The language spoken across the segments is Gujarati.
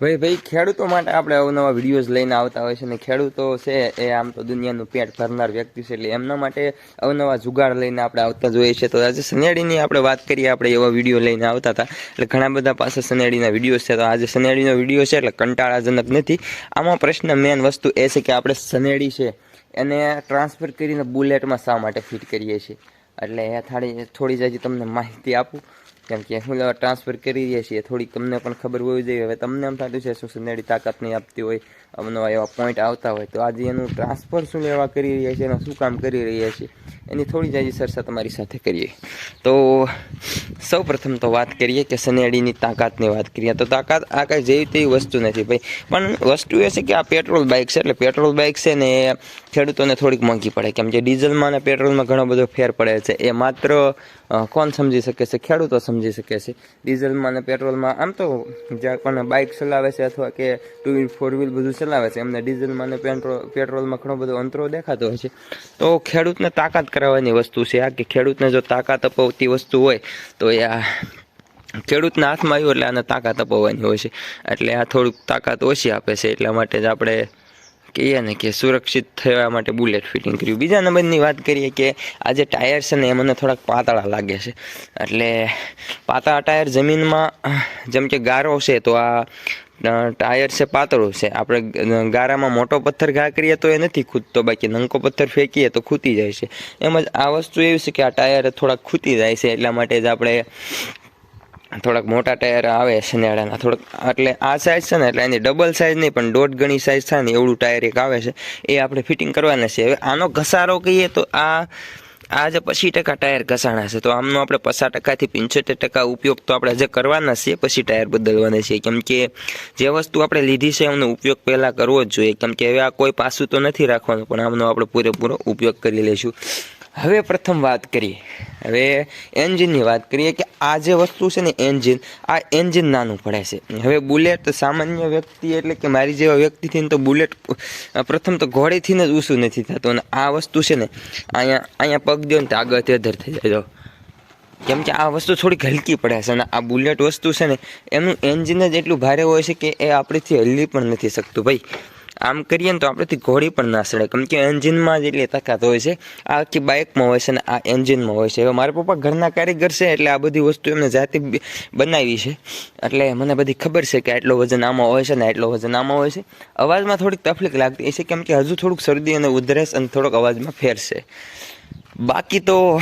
ભાઈ ભાઈ, ખેડૂતો માટે આપણે અવનવા વિડીયોઝ લઈને આવતા હોય છે અને ખેડૂતો છે એ આમ તો દુનિયાનું પેટ ભરનાર વ્યક્તિ છે એટલે એમના માટે અવનવા જુગાડ લઈને આપણે આવતા જોઈએ છે. તો આજે સનેડીની આપણે વાત કરીએ, આપણે એવા વીડિયો લઈને આવતા હતા. એટલે ઘણા બધા પાસે સનેડીના વીડિયો છે. તો આજે સનેડીનો વીડિયો છે એટલે કંટાળાજનક નથી. આમાં પ્રશ્ન મેન વસ્તુ એ છે કે આપણે સનેડી છે એને ટ્રાન્સફર કરીને બુલેટમાં શા માટે ફિટ કરીએ છીએ? એટલે એ થાળી થોડી જ હજી તમને માહિતી આપું. કેમ કે હું ટ્રાન્સફર કરી રહ્યા છીએ, થોડીક તમને પણ ખબર હોવી જોઈએ. હવે તમને એમ થતું છે શું સનેડી તાકાત નહીં આપતી હોય, અમનો એવા પોઈન્ટ આવતા હોય, તો આજે એનું ટ્રાન્સફર શું લેવા કરી રહ્યા છીએ એનું શું કામ કરી રહ્યા છીએ, એની થોડી જ હજી ચર્ચા તમારી સાથે કરીએ. તો સૌ પ્રથમ તો વાત કરીએ કે સનેડીની તાકાતની વાત કરીએ. તો તાકાત આ કાંઈ જેવી તેવી વસ્તુ નથી ભાઈ, પણ વસ્તુ એ છે કે આ પેટ્રોલ બાઇક છે, એટલે પેટ્રોલ બાઇક છે ને એ ખેડૂતોને થોડીક મોંઘી પડે. કેમ કે ડીઝલમાં અને પેટ્રોલમાં ઘણો બધો ફેર પડે છે. એ માત્ર કોણ સમજી શકે છે? ખેડૂતો સમજી શકે છે. ડીઝલમાં અને પેટ્રોલમાં આમ તો જ્યાં પણ બાઇક ચલાવે છે અથવા કે ટુ વ્હીલ ફોર વ્હીલ બધું ચલાવે છે, એમને ડીઝલમાં અને પેટ્રોલ પેટ્રોલમાં ઘણો બધો અંતરો દેખાતો હોય છે. તો ખેડૂતને તાકાત કરાવવાની વસ્તુ છે આ કે ખેડૂતને જો તાકાત અપાવતી વસ્તુ હોય તો એ આ ખેડૂતના હાથમાં આવ્યું એટલે આને તાકાત અપાવવાની હોય છે. એટલે આ થોડુંક તાકાત ઓછી આપે છે એટલા માટે જ આપણે કહીએ ને કે સુરક્ષિત થવા માટે બુલેટ ફિટિંગ કર્યું. બીજા નંબરની વાત કરીએ કે આ જે ટાયર છે ને એ મને થોડાક પાતળા લાગે છે. એટલે પાતળા ટાયર જમીનમાં, જેમ કે ગારો છે તો આ ટાયર છે પાતળું છે. આપણે ગારામાં મોટો પથ્થર ઘા કરીએ તો એ નથી ખૂટતો બાકી નંકો પથ્થર ફેંકીએ તો ખૂટી જાય છે. એમ જ આ વસ્તુ એવી છે કે આ ટાયર થોડાક ખૂટી જાય છે એટલા માટે જ આપણે થોડાક મોટા ટાયર આવે શનિયાળાના થોડાક એટલે આ સાઇઝ છે ને, એટલે એની ડબલ સાઇઝ નહીં, પણ દોઢ ગણી સાઇઝ થાય ને, એવડું ટાયર એક આવે છે. એ આપણે ફિટિંગ કરવાના છે હવે આનો ઘસારો કહીએ તો આ આ જે પચીસ ટકા ટાયર ઘસાણા છે, તો આમનો આપણે પચાસ ટકાથી પંચોતેર ટકા ઉપયોગ તો આપણે જે કરવાના છીએ, પછી ટાયર બદલવાના છે કેમ કે જે વસ્તુ આપણે લીધી છે એમનો ઉપયોગ પહેલાં કરવો જ જોઈએ. કેમ કે હવે આ કોઈ પાસું તો નથી રાખવાનું, પણ આમનો આપણે પૂરેપૂરો ઉપયોગ કરી લઈશું. હવે પ્રથમ વાત કરીએ. હવે એન્જિનની વાત કરીએ કે આ જે વસ્તુ છે ને એન્જિન, આ એન્જિન નાનું પડે છે. હવે બુલેટ સામાન્ય વ્યક્તિ એટલે કે મારી જેવા વ્યક્તિથી તો બુલેટ પ્રથમ તો ઘોડેથી જ ઊંચું નથી થતું. અને આ વસ્તુ છે ને અહીંયા અહીંયા પગ દો ને તો આગળ તેધર થઈ જાય. કેમ કે આ વસ્તુ થોડીક હલકી પડે છે. અને આ બુલેટ વસ્તુ છે ને એનું એન્જિન જ એટલું ભારે હોય છે કે એ આપણેથી હલી પણ નથી શકતું ભાઈ. આમ કરીએ ને તો આપણેથી ઘોડી પણ ના સડે કેમ કે એન્જિનમાં જ એટલી તાકાત હોય છે. આ આખી બાઇકમાં હોય છે ને આ એન્જિનમાં હોય છે. હવે મારા પપ્પા ઘરના કારીગર છે એટલે આ બધી વસ્તુ એમને જાતે બનાવી છે. એટલે મને બધી ખબર છે કે આટલો વજન આમાં હોય છે ને આટલો વજન આમાં હોય છે. અવાજમાં થોડીક તકલીફ લાગતી છે, કેમ કે હજુ થોડુંક શરદી અને ઉધરસ અને થોડોક અવાજમાં ફેર છે. બાકી તો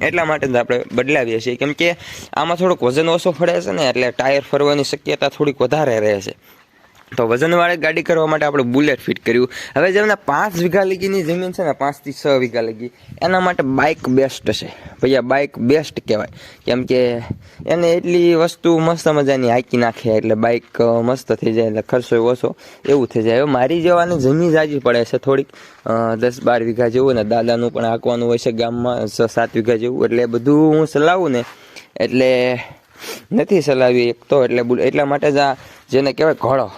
એટલા માટે જ આપણે બદલાવીએ છીએ. કેમ કે આમાં થોડુંક વજન ઓછો પડે છે ને એટલે ટાયર ફરવાની શક્યતા થોડીક વધારે રહે છે. તો વજનવાળી ગાડી કરવા માટે આપણે બુલેટ ફિટ કર્યું. હવે જેમને પાંચ વીઘા લગીની જમીન છે ને, પાંચથી છ વીઘા લગી, એના માટે બાઇક બેસ્ટ છે. ભાઈ આ બાઇક બેસ્ટ કહેવાય. કેમ કે એને એટલી વસ્તુ મસ્ત મજાની હાંકી નાખે, એટલે બાઇક મસ્ત થઈ જાય, એટલે ખર્ચો ઓછો, એવું થઈ જાય. હવે મારી જવાની જમીન જાજી પડે છે થોડીક દસ બાર વીઘા જેવું ને, દાદાનું પણ હાંકવાનું હોય છે ગામમાં છ સાત વીઘા જેવું, એટલે બધું હું ચલાવું ને, એટલે નથી ચલાવી એક તો, એટલે એટલા માટે જ આ જેને કહેવાય ઘોડો.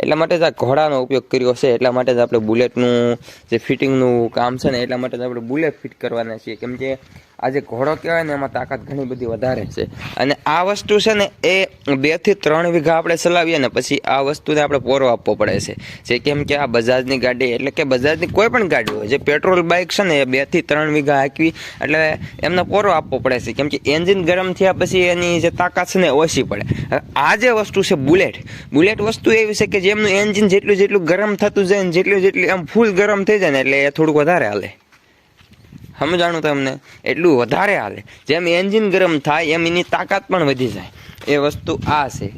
એટલા માટે જ આ ઘોડાનો ઉપયોગ કર્યો છે. એટલા માટે જ આપણે બુલેટનું જે ફિટિંગનું કામ છે ને, એટલા માટે જ આપણે બુલેટ ફિટ કરવાના છીએ. કેમ કે આ જે ઘોડો કહેવાય ને એમાં તાકાત ઘણી બધી વધારે છે. અને આ વસ્તુ છે ને એ બેથી ત્રણ વીઘા આપણે ચલાવીએ ને પછી આ વસ્તુને આપણે પોરો આપવો પડે છે. જે કેમ કે આ બજાજની ગાડી એટલે કે બજાજની કોઈ પણ ગાડી હોય, જે પેટ્રોલ બાઇક છે ને એ બેથી ત્રણ વીઘા હાંકવી એટલે એમને પોરો આપવો પડે છે. કેમ કે એન્જિન ગરમ થયા પછી એની જે તાકાત છે ને ઓછી પડે. આ જે વસ્તુ છે બુલેટ બુલેટ વસ્તુ એવી છે કે જેમનું એન્જિન જેટલું જેટલું ગરમ થતું જાય ને જેટલું જેટલું એમ ફૂલ ગરમ થઈ જાય ને એટલે એ થોડુંક વધારે હાલે. સમજાણું તમને? એટલું વધારે હાલે. જેમ એન્જિન ગરમ થાય, એમ એની તાકાત પણ વધી જાય. એ વસ્તુ આ છે.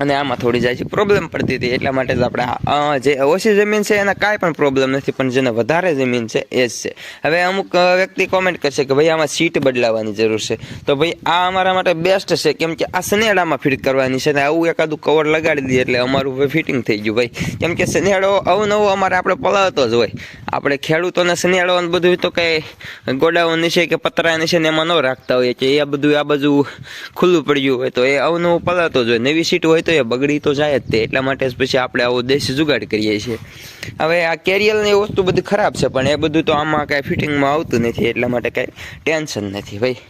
અને આમાં થોડી જાય છે પ્રોબ્લેમ પડતી હતી, એટલા માટે જ આપણે જે ઓછી જમીન છે, એના કાંઈ પણ પ્રોબ્લેમ નથી, પણ જેને વધારે જમીન છે, એ જ છે. હવે અમુક વ્યક્તિ કોમેન્ટ કરશે કે ભાઈ આમાં સીટ બદલાવાની જરૂર છે. તો ભાઈ આ અમારા માટે બેસ્ટ છે, કેમ કે આ સનેડામાં ફિટ કરવાની છે ને આવું એકાદું કવર લગાડી દઈએ એટલે અમારું ફિટિંગ થઈ ગયું ભાઈ. કેમ કે સનેડો અવનવો અમારે આપણે પલાવતો જ હોય. આપણે ખેડૂતોને સનેડો બધું તો કંઈ ગોડાઉન છે કે પતરા છે ને એમાં ન રાખતા હોઈએ કે આ બધું, આ બાજુ ખુલ્લું પડ્યું હોય તો એ અવનવું પલાવતો જ હોય. નવી સીટ હોય તો એ બગડી તો જાય જ તે, એટલા માટે પછી આપણે આવો દેશી જુગાડ કરીએ છીએ. હવે આ કેરિયલની વસ્તુ બધી ખરાબ છે, પણ એ બધું તો આમાં કાંઈ ફિટિંગમાં આવતું નથી, એટલા માટે કાંઈ ટેન્શન નથી, ભાઈ.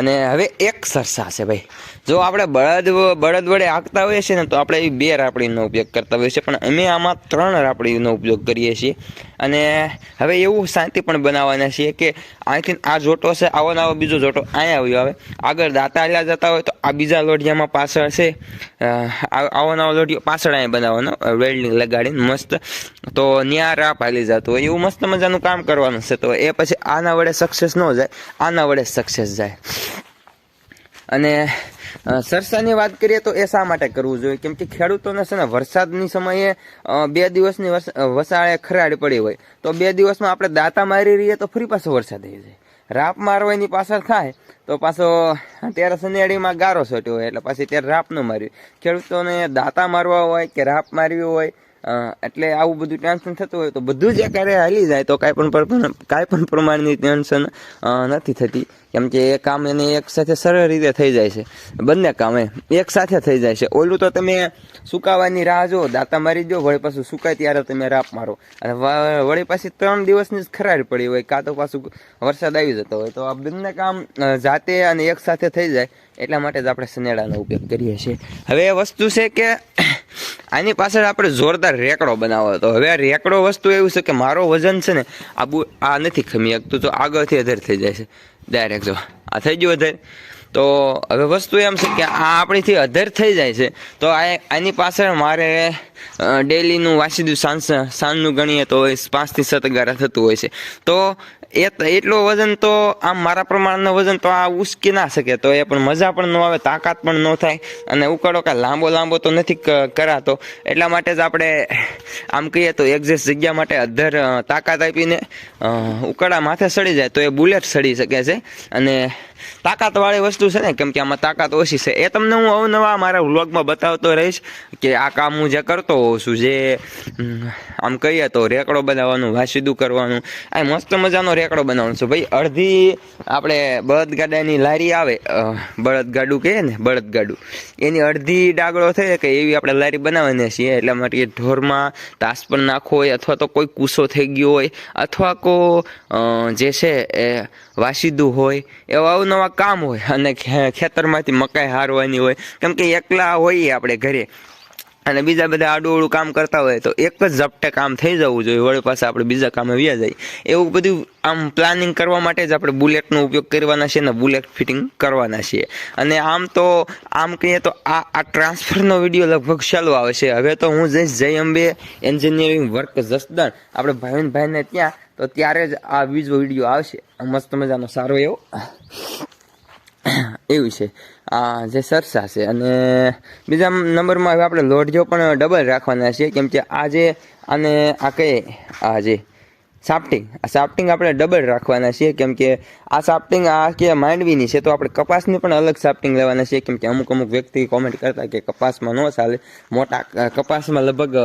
અને હવે એક સરસા છે ભાઈ. જો આપણે બળદ બળદ વડે હાંકતા હોઈએ છીએ ને, તો આપણે બે રાપડીનો ઉપયોગ કરતા હોઈએ છીએ, પણ અમે આમાં ત્રણ રાપડીનો ઉપયોગ કરીએ છીએ. અને હવે એવું શાંતિ પણ બનાવવાના છીએ કે અહીંથી આ જોટો છે, આવો ને આવો બીજો જોટો અહીંયા આવ્યો આવે આગળ દાંતા હાલ્યા જતા હોય તો આ બીજા લોઢિયામાં પાછળ છે આવો નવો લોઢિયો પાછળ અહીંયા બનાવવાનો વેલ્ડિંગ લગાડીને મસ્ત. તો ત્યાં રાપ હાલી જતો હોય. એવું મસ્ત મજાનું કામ કરવાનું છે તો એ પછી આના વડે સક્સેસ ન જાય, આના વડે સક્સેસ જાય. અને સરસાની વાત કરીએ તો એ શા માટે કરવું જોઈએ? કેમ કે ખેડૂતોને છે ને વરસાદની સમયે બે દિવસની વસ- વસાળે ખરાડ પડી હોય, તો બે દિવસમાં આપણે દાંતા મારી રહીએ તો ફરી પાછો વરસાદ થઈ જાય. રાપ મારવાની પાછળ થાય, તો પાછો ત્યારે શનિયાળીમાં ગારો છોટ્યો હોય, એટલે પાછી ત્યારે રાપ ન માર્યું ખેડૂતોને દાંતા મારવા હોય કે રાપ મારવી હોય એટલે આવું બધું ટેન્શન થતું હોય, તો બધું જ ક્યારે હાલી જાય, તો કાંઈ પણ કાંઈ પણ પ્રમાણની ટેન્શન નથી થતી. કેમ કે એ કામ એને એક સાથે સરળ રીતે થઈ જાય છે. બંને કામ એક સાથે થઈ જાય છે. ઓલું તો તમે સુકાવાની રાહ જો દાંતા મારી દો વળી પાછું સુકાય ત્યારે તમે રાપ મારો. અને વળી પાછી ત્રણ દિવસની જ ખરાડ પડી હોય, કાં તો પાછું વરસાદ આવી જતો હોય. તો આ બંને કામ જાતે અને એક સાથે થઈ જાય, એટલા માટે જ આપણે સનેડાનો ઉપયોગ કરીએ છીએ. હવે એ વસ્તુ છે કે, આની પાછળ આપણે જોરદાર રેકડો બનાવો હતો. હવે આ રેકડો વસ્તુ એવું છે કે મારો વજન છે ને, આ આ નથી ખમી શકતું. તો આગળથી અધર થઈ જાય છે. ડાયરેક્ટ જો. આ થઈ ગયું અધર તો હવે વસ્તુ એમ છે કે આ આપણીથી અધર થઈ જાય છે. તો આ આની પાછળ મારે ડેલીનું વાસીદું સાંજ સાંજનું ગણીએ તો પાંચથી સત ગારા થતું હોય છે. તો એ એટલું વજન તો આમ મારા પ્રમાણનું વજન તો આ ઉસકી ના શકે. તો એ પણ મજા પણ ન આવે, તાકાત પણ ન થાય. અને ઉકાળો કાંઈ લાંબો લાંબો તો નથી કરાતો. એટલા માટે જ આપણે, આમ કહીએ તો એક્ઝેક્ટ જગ્યા માટે અધર તાકાત આપીને ઉકાળા માથે સડી જાય તો એ બુલેટ સડી શકે છે. અને તાકાતવાળી વસ્તુ છે ને, કેમ કે આમાં તાકાત ઓછી છે. એ તમને હું અવનવા મારા વ્લોગમાં બતાવતો રહીશ કે આ કામ હું જે કરતો હોઉં છું, જે આમ કહીએ તો રેકડો બનાવવાનું, વાસીદું કરવાનું, આ મસ્ત મજાનો રેકડો બનાવવાનો છું. ભાઈ, અડધી આપણે બળદગાડાની લારી આવે બળદગાડું કહીએ ને, બળદગાડું. એની અડધી ડાગળો થઈ કે એવી આપણે લારી બનાવવાની છીએ. એટલા માટે ઢોરમાં તાસ પણ નાખવો હોય, અથવા તો કોઈ કૂસો થઈ ગયો હોય, અથવા કો જે છે એ વાસીદું હોય, એવા અવનવા કામ હોય અને ખેતરમાંથી મકાઈ હારવાની હોય. કેમ કે એકલા હોઈએ આપણે ઘરે. અને બીજા બધા આડું કામ કરતા હોય તો એક જ ઝપટે કામ થઈ જવું જોઈએ. વળી પાસે આપણે બીજા કામે વ્યા જાય. એવું બધું આમ પ્લાનિંગ કરવા માટે જ આપણે બુલેટનો ઉપયોગ કરવાના છે અને બુલેટ ફિટિંગ કરવાના છીએ. અને આમ તો, આમ કહીએ તો આ આ ટ્રાન્સફરનો વીડિયો લગભગ ચાલુ આવે છે. હવે તો હું જઈશ જય અંબે એન્જિનિયરિંગ વર્ક જસદણ આપણે ભાઈને ત્યાં, તો ત્યારે જ આ બીજો વીડિયો આવશે. મસ્ત મજાનો સારો એવો. એવું છે. આ જે સરસા છે અને બીજા નંબરમાં હવે આપણે લોઢિયો પણ ડબલ રાખવાના છે, કેમ કે આ જે આને આ કઈ? આ જે સાફ્ટિંગ આ સાફ્ટિંગ આપણે ડબલ રાખવાના છીએ, કેમ કે આ સાફ્ટિંગ આ કે માંડવીની છે, તો આપણે કપાસની પણ અલગ સાફ્ટિંગ લેવાના છીએ, કેમ કે અમુક અમુક વ્યક્તિ કોમેન્ટ કરતા કે કપાસમાં ન ચાલે, મોટા કપાસમાં લગભગ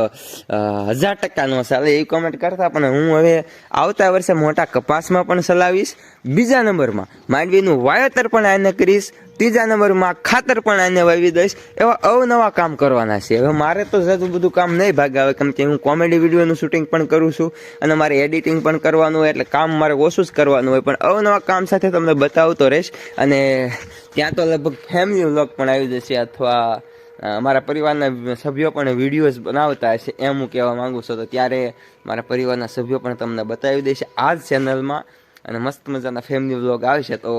હજાર ટકા ન ચાલે એવી કોમેન્ટ કરતા, પણ હું હવે આવતા વર્ષે મોટા કપાસમાં પણ ચલાવીશ. બીજા નંબરમાં માંડવીનું વાવેતર પણ આને કરીશ ત્રીજા નંબરમાં ખાતર પણ આને વાવી દઈશ. એવા અવનવા કામ કરવાના છે. હવે મારે તો જતું બધું કામ નહીં ભાગે આવે, કેમ કે હું કોમેડી વિડીયોનું શૂટિંગ પણ કરું છું અને મારે એડિટિંગ પણ કરવાનું હોય, એટલે કામ મારે ઓછું જ કરવાનું હોય. પણ અવનવા કામ સાથે તમને બતાવતો રહીશ અને ત્યાં તો લગભગ ફેમિલી વ્લોગ પણ આવી જશે અથવા મારા પરિવારના સભ્યો પણ વિડીયોઝ બનાવતા હશે એમ હું કહેવા માગું છું. તો ત્યારે મારા પરિવારના સભ્યો પણ તમને બતાવી દેશે આ જ ચેનલમાં અને મસ્ત મજાના ફેમિલી વ્લોગ આવશે તો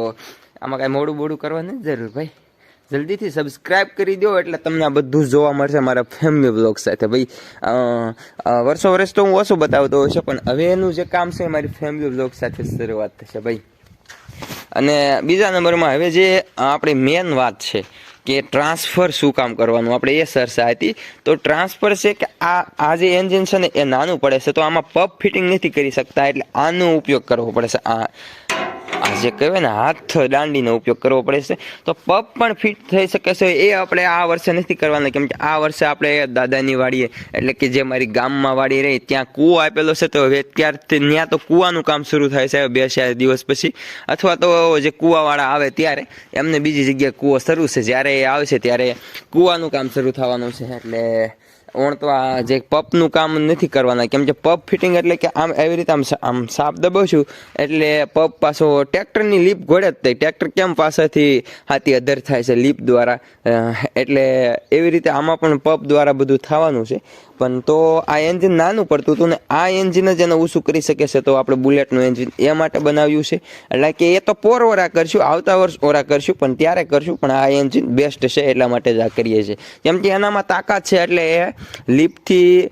આમાં કાંઈ મોડું બોડું કરવાની જરૂર ભાઈ. જલ્દીથી સબસ્ક્રાઇબ કરી દો એટલે તમને આ બધું જોવા મળશે મારા ફેમિલી વ્લોગ સાથે. ભાઈ વર્ષો વર્ષ તો હું ઓછું બતાવતો હોઉં છું, પણ હવે એનું જે કામ છે મારી ફેમિલી વ્લોગ સાથે શરૂઆત થશે ભાઈ. અને બીજા નંબરમાં હવે જે આપણી મેન વાત છે કે ટ્રાન્સફર શું કામ કરવાનું, આપણે એ સરસા હતી. તો ટ્રાન્સફર છે કે આ આ જે એન્જિન છે ને એ નાનું પડે છે, તો આમાં પબ ફિટિંગ નથી કરી શકતા, એટલે આનો ઉપયોગ કરવો પડે છે. આ જે કહેવાય ને હાથ દાંડીનો ઉપયોગ કરવો પડે છે, તો પગ પણ ફિટ થઈ શકે છે, એ આપણે આ વર્ષે નથી કરવાના. કેમ કે આ વર્ષે આપણે દાદાની વાડીએ, એટલે કે જે મારી ગામમાં વાડી રહી, ત્યાં કૂવો આપેલો છે, તો હવે ત્યારથી ત્યાં તો કૂવાનું કામ શરૂ થાય છે, બે ચાર દિવસ પછી. અથવા તો જે કૂવાવાળા આવે ત્યારે, એમને બીજી જગ્યાએ કૂવો શરૂ છે. જ્યારે એ આવશે ત્યારે કૂવાનું કામ શરૂ થવાનું છે, એટલે ઓણ તો આ જે પપનું કામ નથી કરવાના. કેમ કે પપ ફિટિંગ એટલે કે આમ એવી રીતે આમ આમ સાપ દબાવશું એટલે પપ પાછો ટ્રેક્ટરની લીપ ઘોડે જ થઈ ટ્રેક્ટર કેમ પાસેથી હાથી અધર થાય છે લીપ દ્વારા. એટલે એવી રીતે આમાં પણ પપ દ્વારા બધું થવાનું છે. પણ તો આ એન્જિન નાનું પડતું હતું ને આ એન્જિન જ એને ઊંચું કરી શકે છે તો આપણે બુલેટનું એન્જિન એ માટે બનાવ્યું છે. એટલે કે એ તો પોર ઓરા કરશું, આવતા વર્ષ ઓરા કરશું, પણ ત્યારે કરશું, પણ આ એન્જિન બેસ્ટ છે એટલા માટે જ આ કરીએ છીએ. કેમ કે એનામાં તાકાત છે એટલે એ લીપથી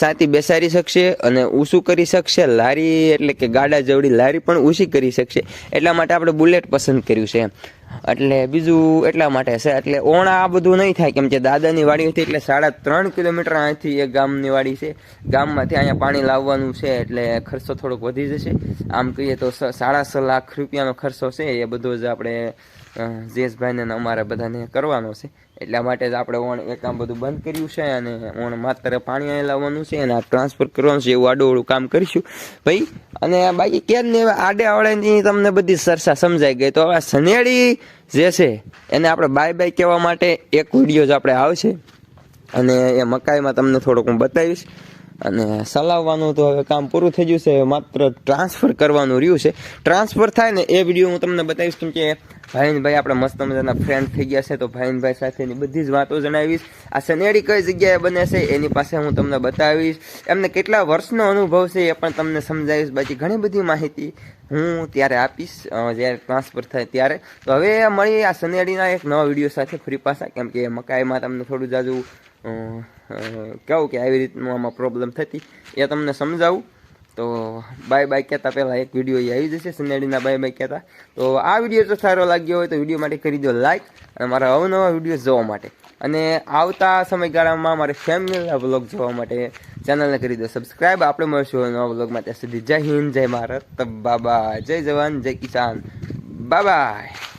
સાથી બેસાડી શકશે અને ઊંચું કરી શકશે, લારી એટલે કે ગાડા જવડી લારી પણ ઊંચી કરી શકશે. એટલા માટે આપણે બુલેટ પસંદ કર્યું છે એમ. એટલે બીજું એટલા માટે છે. એટલે ઓણા આ બધું નહીં થાય કેમ કે દાદાની વાડી હતી એટલે સાડા ત્રણ કિલોમીટર અહીંથી એક ગામની વાડી છે. ગામમાંથી અહીંયા પાણી લાવવાનું છે એટલે ખર્ચો થોડોક વધી જશે. આમ કહીએ તો સાડા છ લાખ રૂપિયાનો ખર્ચો છે. એ બધો જ આપણે જયેશભાઈને અમારે બધાને કરવાનો છે. એટલા માટે જ આપણે ઓણ એ કામ બધું બંધ કર્યું છે અને ઓણ માત્ર પાણી અહીં લાવવાનું છે અને આ ટ્રાન્સફર કરવાનું છે એવું આડું કામ કરીશું. ભાઈ, અને બાકી કેમ ને આડે આવડેની તમને બધી સરસા સમજાઈ ગઈ. તો હવે સનેડી જે છે, એને આપણે બાય બાય કહેવા માટે એક વીડિયો જ આપણે આવશે. અને એ મકાઈમાં તમને થોડુંક હું બતાવીશ. અને ચલાવવાનું તો હવે કામ પૂરું થઈ ગયું છે. માત્ર ટ્રાન્સફર કરવાનું રહ્યું છે. ટ્રાન્સફર થાય ને એ વીડિયો હું તમને બતાવીશ કેમ કે ભાઈનભાઈ આપણે મસ્ત મજાના ફ્રેન્ડ થઈ ગયા છે. તો ભાઈનભાઈ સાથેની બધી જ વાતો જણાવીશ. આ સનેડી કઈ જગ્યાએ બને છે એની પાસે હું તમને બતાવીશ. એમને કેટલા વર્ષનો અનુભવ છે એ પણ તમને સમજાવીશ. બાકી ઘણી બધી માહિતી હું ત્યારે આપીશ જ્યારે ટ્રાન્સફર થાય ત્યારે. તો હવે મળી આ સનેડીના એક નવા વીડિયો સાથે ફરી પાછા. કેમ કે મકાઈમાં તમને થોડું જાજુ કહું કે આવી રીતનું આમાં પ્રોબ્લેમ થતી. એ તમને સમજાવું. તો બાય બાય કહેતા પહેલાં એક વીડિયો એ આવી જશે સિનેડીના બાય બાય કહેતા. તો આ વીડિયો જો સારો લાગ્યો હોય તો વીડિયો માટે કરી દો લાઈક અને મારા અવનવા વીડિયો જોવા માટે. અને આવતા સમયગાળામાં મારે ફેમિલીના વ્લોગ જોવા માટે ચેનલને કરી દો. સબસ્ક્રાઈબ આપણે મળશું નવા વ્લોગમાં ત્યાં સુધી જય હિન્દ, જય ભારત. બાબા, જય જવાન, જય કિસાન. Bye bye